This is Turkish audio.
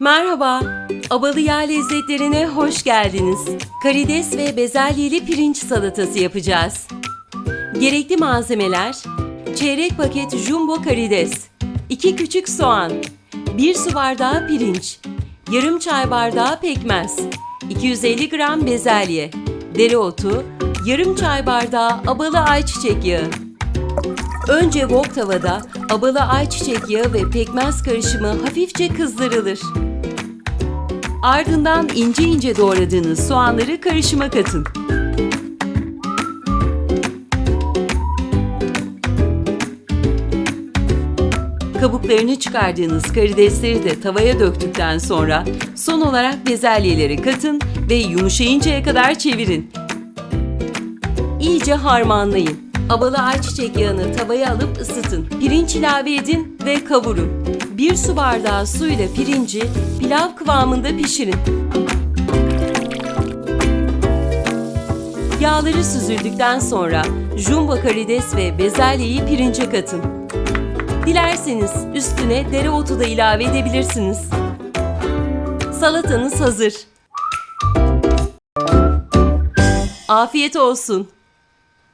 Merhaba, Abalı Yağ Lezzetlerine hoş geldiniz. Karides ve bezelyeli pirinç salatası yapacağız. Gerekli malzemeler, çeyrek paket jumbo karides, 2 küçük soğan, 1 su bardağı pirinç, yarım çay bardağı pekmez, 250 gram bezelye, dereotu, yarım çay bardağı abalı ayçiçek yağı. Önce wok tavada abalı ayçiçek yağı ve pekmez karışımı hafifçe kızdırılır. Ardından ince ince doğradığınız soğanları karışıma katın. Kabuklarını çıkardığınız karidesleri de tavaya döktükten sonra son olarak bezelyeleri katın ve yumuşayıncaya kadar çevirin. İyice harmanlayın. Abalı ayçiçek yağını tavaya alıp ısıtın. Pirinç ilave edin ve kavurun. Bir su bardağı suyla pirinci pilav kıvamında pişirin. Yağları süzüldükten sonra jumbo karides ve bezelyeyi pirince katın. Dilerseniz üstüne dereotu da ilave edebilirsiniz. Salatanız hazır. Afiyet olsun.